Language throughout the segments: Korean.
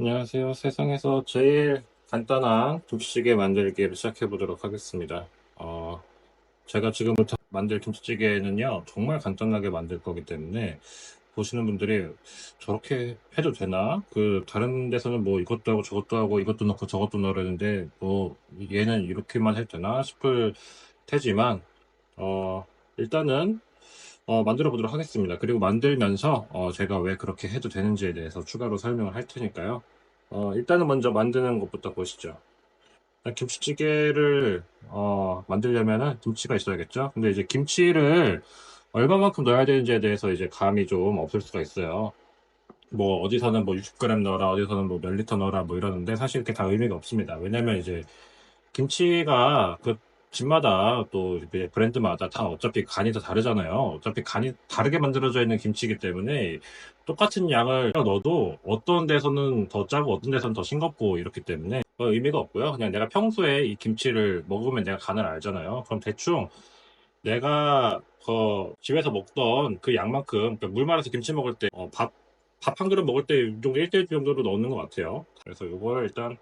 안녕하세요. 세상에서 제일 간단한 김치찌개 만들기를 시작해 보도록 하겠습니다. 어, 제가 지금부터 만들 김치찌개는요, 정말 간단하게 만들 거기 때문에 보시는 분들이 저렇게 해도 되나? 그, 다른 데서는 뭐 이것도 하고 저것도 하고 이것도 넣고 저것도 넣으려는데, 뭐, 얘는 이렇게만 해도 되나? 싶을 테지만, 어, 일단은 어, 만들어 보도록 하겠습니다. 그리고 만들면서 어, 제가 왜 그렇게 해도 되는지에 대해서 추가로 설명을 할 테니까요. 어, 일단은 먼저 만드는 것부터 보시죠. 김치찌개를 어, 만들려면은 김치가 있어야겠죠. 근데 이제 김치를 얼마만큼 넣어야 되는지에 대해서 이제 감이 좀 없을 수가 있어요. 뭐 어디서는 뭐 60g 넣어라, 어디서는 뭐 몇 리터 넣어라 뭐 이러는데 사실 그게 다 의미가 없습니다. 왜냐면 이제 김치가 그 집마다 또 브랜드마다 다 어차피 간이 다 다르잖아요. 어차피 간이 다르게 만들어져 있는 김치이기 때문에 똑같은 양을 넣어도 어떤 데서는 더 짜고 어떤 데서는 더 싱겁고 이렇기 때문에 어, 의미가 없고요. 그냥 내가 평소에 이 김치를 먹으면 내가 간을 알잖아요. 그럼 대충 내가 그 집에서 먹던 그 양만큼 그러니까 물 말아서 김치 먹을 때 어, 밥, 밥 한 그릇 먹을 때 이 정도 1대1 정도로 넣는 것 같아요. 그래서 이걸 일단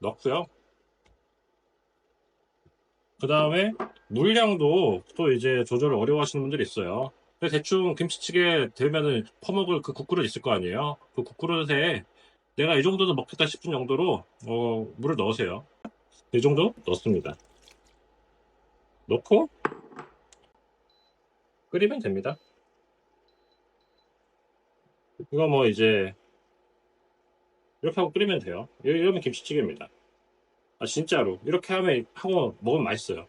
넣고요. 그 다음에 물량도 또 이제 조절을 어려워하시는 분들이 있어요. 대충 김치찌개 되면은 퍼먹을 그 국그릇 있을 거 아니에요? 그 국그릇에 내가 이 정도는 먹겠다 싶은 정도로 어, 물을 넣으세요. 이 정도 넣습니다. 넣고 끓이면 됩니다. 이거 뭐 이제 이렇게 하고 끓이면 돼요. 이- 이러면 김치찌개입니다. 아 진짜로 이렇게 하면 하고 먹으면 맛있어요.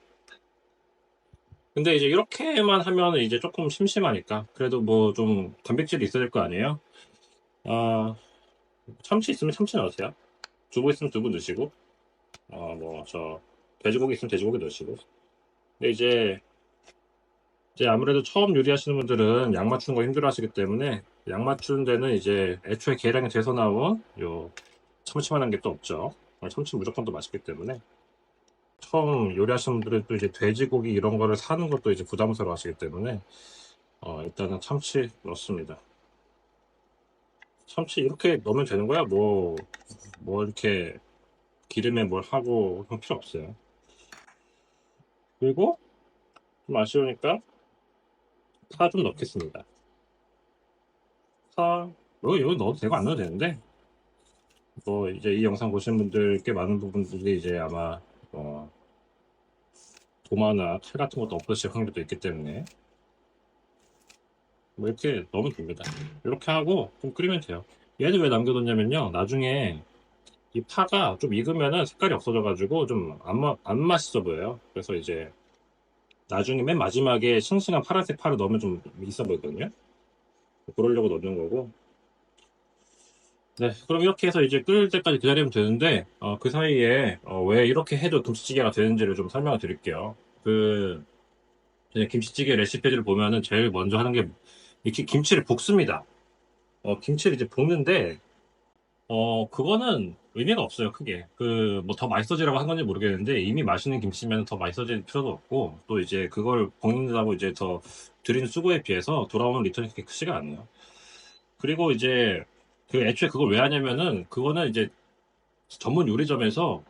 근데 이제 이렇게만 하면 이제 조금 심심하니까 그래도 뭐 좀 단백질이 있어야 될 거 아니에요? 아 참치 있으면 참치 넣으세요. 두부 있으면 두부 넣으시고 어뭐저 돼지고기 있으면 돼지고기 넣으시고 근데 이제 이제 아무래도 처음 요리하시는 분들은 양 맞추는 거 힘들어 하시기 때문에 양 맞추는 데는 이제 애초에 계량이 돼서 나온 요 참치만한 게 또 없죠. 참치 무조건 또 맛있기 때문에 처음 요리하시는 분들은 또 이제 돼지고기 이런 거를 사는 것도 이제 부담스러워 하시기 때문에 어, 일단은 참치 넣습니다. 참치 이렇게 넣으면 되는 거야? 뭐, 뭐 이렇게 기름에 뭘 하고 그런 필요 없어요. 그리고 좀 아쉬우니까 파 좀 넣겠습니다. 파, 뭐 이거 넣어도 되고 안 넣어도 되는데 뭐 이제 이 영상 보시는 분들 꽤 많은 부분들이 이제 아마 어, 도마나 칼 같은 것도 없으실 확률도 있기 때문에 뭐 이렇게 넣으면 됩니다. 이렇게 하고 좀 끓이면 돼요. 얘는 왜 남겨뒀냐면요. 나중에 이 파가 좀 익으면은 색깔이 없어져가지고 좀안 안 맛있어 보여요. 그래서 이제 나중에 맨 마지막에 싱싱한 파란색 파를 넣으면 좀 있어 보이거든요. 그러려고 넣는 거고. 네, 그럼 이렇게 해서 이제 끓을 때까지 기다리면 되는데, 어, 그 사이에, 어, 왜 이렇게 해도 김치찌개가 되는지를 좀 설명을 드릴게요. 그, 김치찌개 레시피들을 보면은 제일 먼저 하는 게, 이렇게 김치를 볶습니다. 어, 김치를 이제 볶는데, 어, 그거는 의미가 없어요, 크게. 그, 뭐 더 맛있어지라고 한 건지 모르겠는데, 이미 맛있는 김치면 더 맛있어질 필요도 없고, 또 이제 그걸 볶는다고 이제 더 들이는 수고에 비해서 돌아오는 리턴이 그렇게 크지가 않아요. 그리고 이제, 그 애초에 그걸 왜 하냐면은 그거는 이제 전문 요리점에서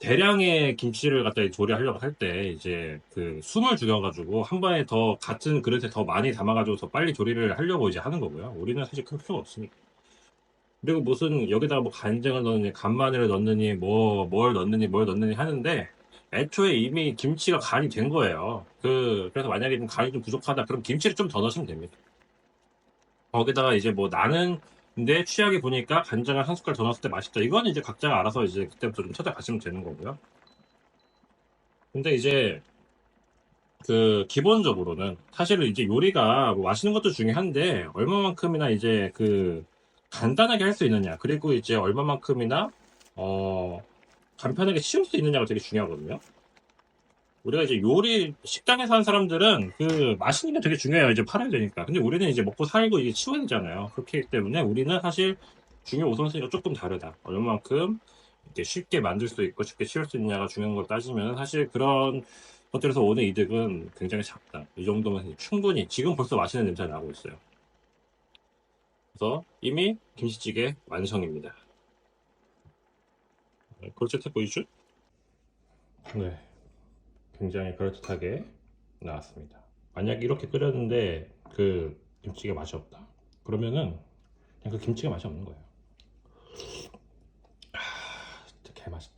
대량의 김치를 갖다 조리하려고 할 때 이제 그 숨을 죽여가지고 한 번에 더 같은 그릇에 더 많이 담아가지고 더 빨리 조리를 하려고 이제 하는 거고요. 우리는 사실 큰 필요가 없으니까. 그리고 무슨 여기다가 뭐 간장을 넣느니 간마늘을 넣느니 뭐 뭘 넣느니 뭘 넣느니 하는데 애초에 이미 김치가 간이 된 거예요. 그 그래서 만약에 좀 간이 좀 부족하다 그럼 김치를 좀 더 넣으시면 됩니다. 거기다가 이제 뭐 나는 근데 취향이 보니까 간장을 한 숟갈 더 넣었을 때 맛있다. 이건 이제 각자가 알아서 이제 그때부터 좀 찾아가시면 되는 거고요. 근데 이제 그 기본적으로는 사실은 이제 요리가 뭐 맛있는 것도 중요한데 얼마만큼이나 이제 그 간단하게 할 수 있느냐 그리고 이제 얼마만큼이나 어 간편하게 치울 수 있느냐가 되게 중요하거든요. 우리가 이제 요리 식당에서 하는 사람들은 그 맛있는 게 되게 중요해요. 이제 팔아야 되니까. 근데 우리는 이제 먹고 살고 이게 치워야 되잖아요. 그렇기 때문에 우리는 사실 중요 우선순위가 조금 다르다. 얼마만큼 이렇게 쉽게 만들 수 있고 쉽게 치울 수 있느냐가 중요한 걸 따지면 사실 그런 것들에서 오는 이득은 굉장히 작다. 이 정도면 충분히 지금 벌써 맛있는 냄새가 나고 있어요. 그래서 이미 김치찌개 완성입니다. 그럴듯해 보이죠? 네, 굉장히 그럴듯하게 나왔습니다. 만약 이렇게 끓였는데 그 김치가 맛이 없다. 그러면은 그냥 그 김치가 맛이 없는 거예요. 아, 진짜 개 맛있다.